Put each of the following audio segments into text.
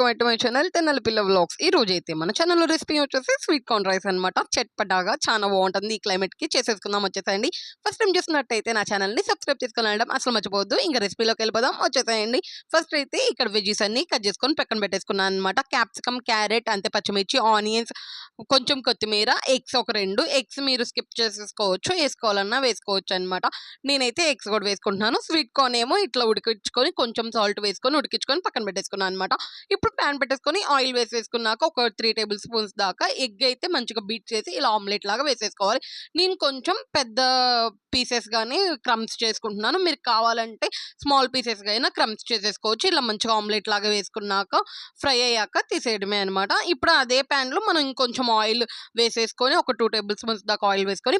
Welcome to my channel Thennela Pilla vlogs ఈ రోజు అయితే మన ఛానల్లో రెసిపీ వచ్చేసి స్వీట్ కార్న్ రైస్ అనమాట చట్పటాగా చాలా బాగుంటుంది. ఈ క్లైమేట్కి చేసేసుకుందాం వచ్చేసేయండి. ఫస్ట్ టైం చూస్తున్నట్టయితే నా ఛానల్ని సబ్స్క్రైబ్ చేసుకుని వెళ్ళడం అసలు మర్చిపోవద్దు. ఇంకా రెసిపీలోకి వెళ్ళిపోదాం వచ్చేసేయండి. ఫస్ట్ అయితే ఇక్కడ వెజీస్ అన్ని కట్ చేసుకొని పక్కన పెట్టేసుకున్నాను అనమాట క్యాప్సికమ్ క్యారెట్ అంతే పచ్చిమిర్చి ఆనియన్స్ కొంచెం కొత్తిమీర ఎగ్స్ ఒక రెండు. ఎగ్స్ మీరు స్కిప్ చేసేసుకోవచ్చు వేసుకోవాలన్నా వేసుకోవచ్చు అనమాట నేనైతే ఎగ్స్ కూడా వేసుకుంటున్నాను. స్వీట్ కార్న్ ఏమో ఇట్లా ఉడికించుకొని కొంచెం సాల్ట్ వేసుకొని ఉడికించుకొని పక్కన పెట్టేసుకున్నాను అనమాట ఇప్పుడు ప్యాన్ పెట్టేసుకొని ఆయిల్ వేసేసుకున్నాక ఒక త్రీ టేబుల్ స్పూన్స్ దాకా ఎగ్ అయితే మంచిగా బీట్ చేసి ఇలా ఆమ్లెట్ లాగా వేసేసుకోవాలి. నేను కొంచెం పెద్ద పీసెస్ కానీ క్రమ్స్ చేసుకుంటున్నాను. మీరు కావాలంటే స్మాల్ పీసెస్ అయినా క్రమ్స్ చేసేసుకోవచ్చు. ఇలా మంచిగా ఆమ్లెట్ లాగా వేసుకున్నాక ఫ్రై అయ్యాక తీసేయడమే అనమాట ఇప్పుడు అదే ప్యాన్లో మనం ఇంకొంచెం ఆయిల్ వేసేసుకొని ఒక టూ టేబుల్ స్పూన్స్ దాకా ఆయిల్ వేసుకొని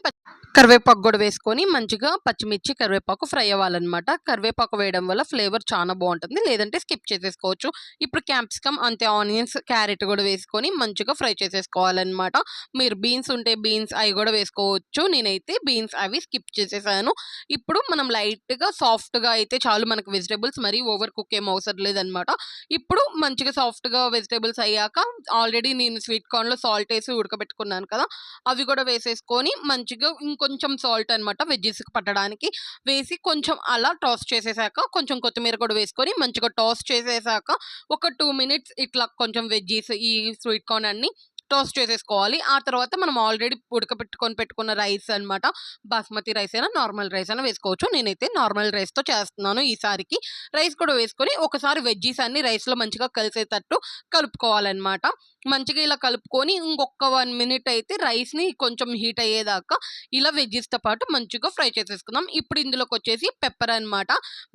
కరివేపాకు కూడా వేసుకొని మంచిగా పచ్చిమిర్చి కరివేపాకు ఫ్రై అవ్వాలన్నమాట. కరివేపాకు వేయడం వల్ల ఫ్లేవర్ చాలా బాగుంటుంది. లేదంటే స్కిప్ చేసేసుకోవచ్చు. ఇప్పుడు క్యాంప్ క్యాప్సికమ్ అంతే ఆనియన్స్ క్యారెట్ కూడా వేసుకొని మంచిగా ఫ్రై చేసేసుకోవాలన్నమాట. మీరు బీన్స్ ఉంటే బీన్స్ అవి కూడా వేసుకోవచ్చు. నేనైతే బీన్స్ అవి స్కిప్ చేసేసాను. ఇప్పుడు మనం లైట్గా సాఫ్ట్గా అయితే చాలు మనకు వెజిటేబుల్స్ మరీ ఓవర్ కుక్ ఏం అవసరం లేదనమాట ఇప్పుడు మంచిగా సాఫ్ట్గా వెజిటేబుల్స్ అయ్యాక ఆల్రెడీ నేను స్వీట్ కార్న్లో సాల్ట్ వేసి ఉడకబెట్టుకున్నాను కదా అవి కూడా వేసేసుకొని మంచిగా ఇంకొంచెం సాల్ట్ అనమాట వెజ్జెస్కి పట్టడానికి వేసి కొంచెం అలా టాస్ చేసేసాక కొంచెం కొత్తిమీర కూడా వేసుకొని మంచిగా టాస్ చేసేసాక ఒక టూ మినిట్స్ ఇట్లా కొంచెం వెజ్జీస్ ఈ స్వీట్ కార్న్ అన్ని టోస్ట్ చేసేసుకోవాలి. ఆ తర్వాత మనం ఆల్రెడీ ఉడకబెట్టుకొని పెట్టుకున్న రైస్ అన్నమాట. బాస్మతి రైస్ అయినా నార్మల్ రైస్ అయినా వేసుకోవచ్చు. నేనైతే నార్మల్ రైస్తో చేస్తున్నాను ఈసారికి. రైస్ కూడా వేసుకొని ఒకసారి వెజ్జీస్ అన్ని రైస్లో మంచిగా కలిసేటట్టు కలుపుకోవాలన్నమాట. మంచిగా ఇలా కలుపుకొని ఇంకొక వన్ మినిట్ అయితే రైస్ని కొంచెం హీట్ అయ్యేదాకా ఇలా వెజ్జెస్తో పాటు మంచిగా ఫ్రై చేసేసుకుందాం. ఇప్పుడు ఇందులోకి వచ్చేసి పెప్పర్ అనమాట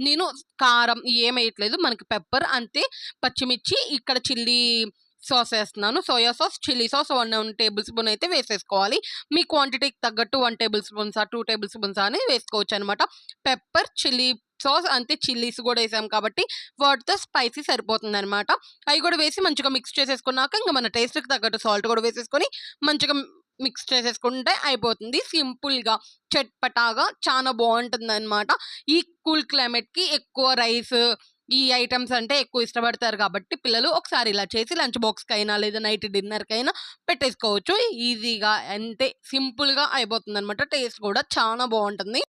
నేను కారం ఏం వేయట్లేదు. మనకి పెప్పర్ అంతే. పచ్చిమిర్చి ఇక్కడ చిల్లీ సాస్ వేస్తున్నాను. Soya sauce chilli sauce one one tablespoon అయితే వేసేసుకోవాలి. మీ క్వాంటిటీకి తగ్గట్టు one tablespoons two tablespoons అని వేసుకోవచ్చు అనమాట పెప్పర్ చిల్లీ సాస్ అంతే చిల్లీస్ కూడా వేసాం కాబట్టి వాటితో స్పైసీ సరిపోతుంది అనమాట అవి కూడా వేసి మంచిగా మిక్స్ చేసేసుకున్నాక ఇంకా మన టేస్ట్కి తగ్గట్టు సాల్ట్ కూడా వేసేసుకొని మంచిగా మిక్స్ చేసేసుకుంటే అయిపోతుంది. సింపుల్గా చట్పటాగా చాలా బాగుంటుంది అనమాట ఈ కూల్ క్లైమేట్కి ఎక్కువ రైస్ ఈ ఐటమ్స్ అంటే ఎక్కువ ఇష్టపడతారు కాబట్టి పిల్లలు ఒకసారి ఇలా చేసి లంచ్ బాక్స్కి అయినా లేదా నైట్ డిన్నర్కి అయినా పెట్టేసుకోవచ్చు. ఈజీగా అంటే సింపుల్గా అయిపోతుంది అనమాట టేస్ట్ కూడా చాలా బాగుంటుంది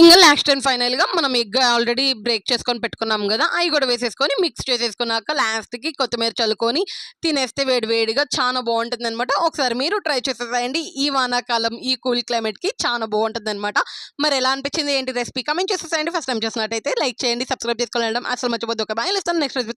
ఇంకా లాస్ట్ అండ్ ఫైనల్గా మనం ఎగ్ ఆల్రెడీ బ్రేక్ చేసుకొని పెట్టుకున్నాం కదా అవి కూడా వేసేసుకొని మిక్స్ చేసేసుకున్నాక లాస్ట్కి కొత్తిమీర చల్లుకొని తినేస్తే వేడి వేడిగా చాలా బాగుంటుంది అనమాట ఒకసారి మీరు ట్రై చేసేసేయండి. ఈ వానాకాలం ఈ కూల్ క్లైమేట్కి చాలా బాగుంటుంది అనమాట మరి ఎలా అనిపించింది ఏంటి రెసిపీ కమెంట్ చేసేసేయండి. ఫస్ట్ టైం చేసినట్టయితే లైక్ చేయండి సబ్స్క్రైబ్ చేసుకోవడం అసలు మర్చిపోద్దు ఒక బాయ్ ఇస్తాను నెక్స్ట్ రెసిపీతో